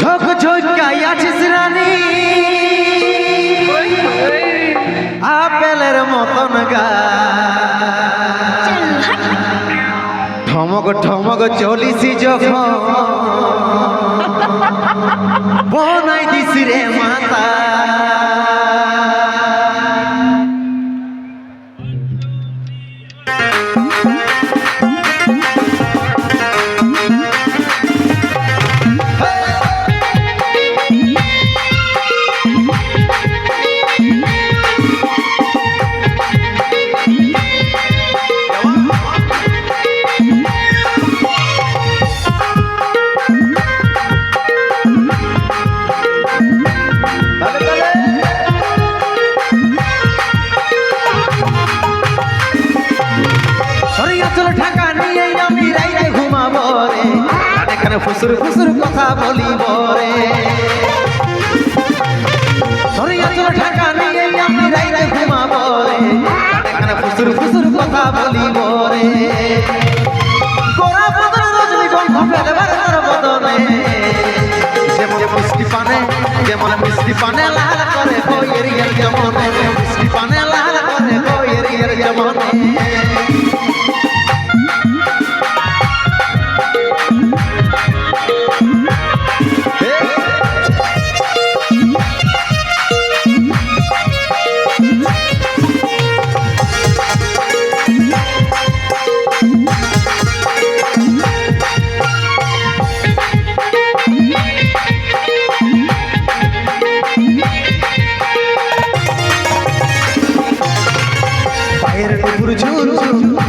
ঝক ঝকাই আছিস রানী। আপেলের মতন গা ঠমক ঠমক চলিছি যখন। বনাই দিছি রে মাতা। ঢাকা নিয়ে আমি রাইতে ঘুমাবো রে। কানে কানে ফুসুর ফুসুর কথা বলিব রে। সরিয়া চল ঢাকা নিয়ে আমি রাইতে ঘুমাবো রে। কানে কানে ফুসুর ফুসুর কথা বলিব রে। গোরা বদন রজনী গন্ধ ফেলবার তার বদনে। যেমন মিষ্টি পানে যেমন মিষ্টি পানে লাল করে বইয়ের ইয়ের যেমন।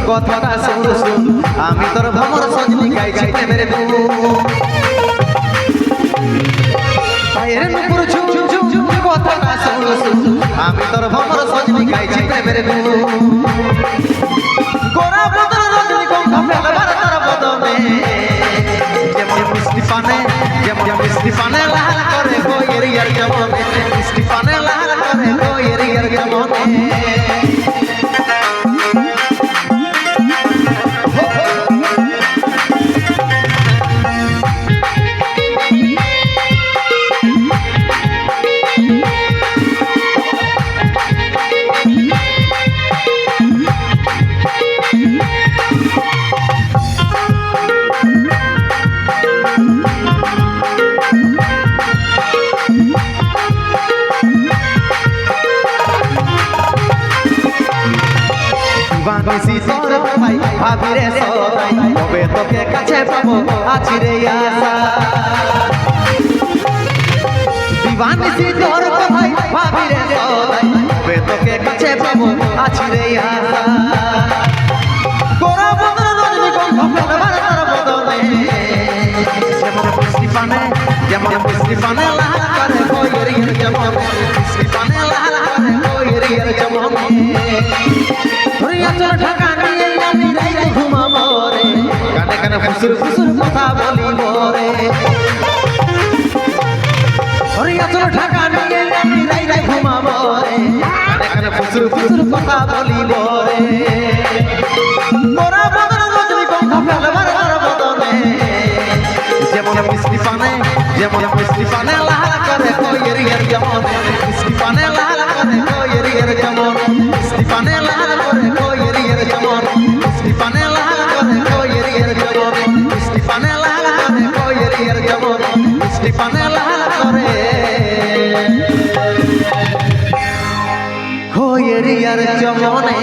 কথাটা শুন শুন আমি তোর ভ্রমর সজনি গাইছি প্রেমের গুণ পায়ের টুকুর ঝুল ঝুল কথাটা শুন শুন আমি তোর ভ্রমর সজনি গাইছি প্রেমের গুণ গোরা বদন রজনী গন্ধ ফেলবার তার বদনে যেমন মিষ্টি পানে, যেমন মিষ্টি পানে লাল করে বইয়ের ইয়ার যেমন মিষ্টি পানে লাল করে বইয়ের ইয়ার যেমন ভাই, ভাবি রে সবাই কবে তোকে কাছে পাবো, আছি রে আশা। দিবানিসি তোর ভাই ভাবি রে সবাই কবে তোকে কাছে পাবো, আছি রে আশা। বদনে যেমন মিষ্টি পানে, যেমন মিষ্টি পানে লাল করে বইয়ের যেমন মিষ্টি পানে লাল কানে ফুসুর ফুসুর কথা বলিব রে? হরিয়া চল ঢাকা নিয়ে আমি রাইতে ঘুমাবো রে। কানে ফুসুর ফুসুর কথা বলিব রে? মোরা বদন রজনী গন্ধ ফেলবার তার বদনে যেমন মিষ্টি পানে, যেমন মিষ্টি পানে লাল করে কইয়ের ইয়ার যেমন মিষ্টি পানে লাল করে কইয়ের ইয়ার যেমন এরিয়ার চমনে।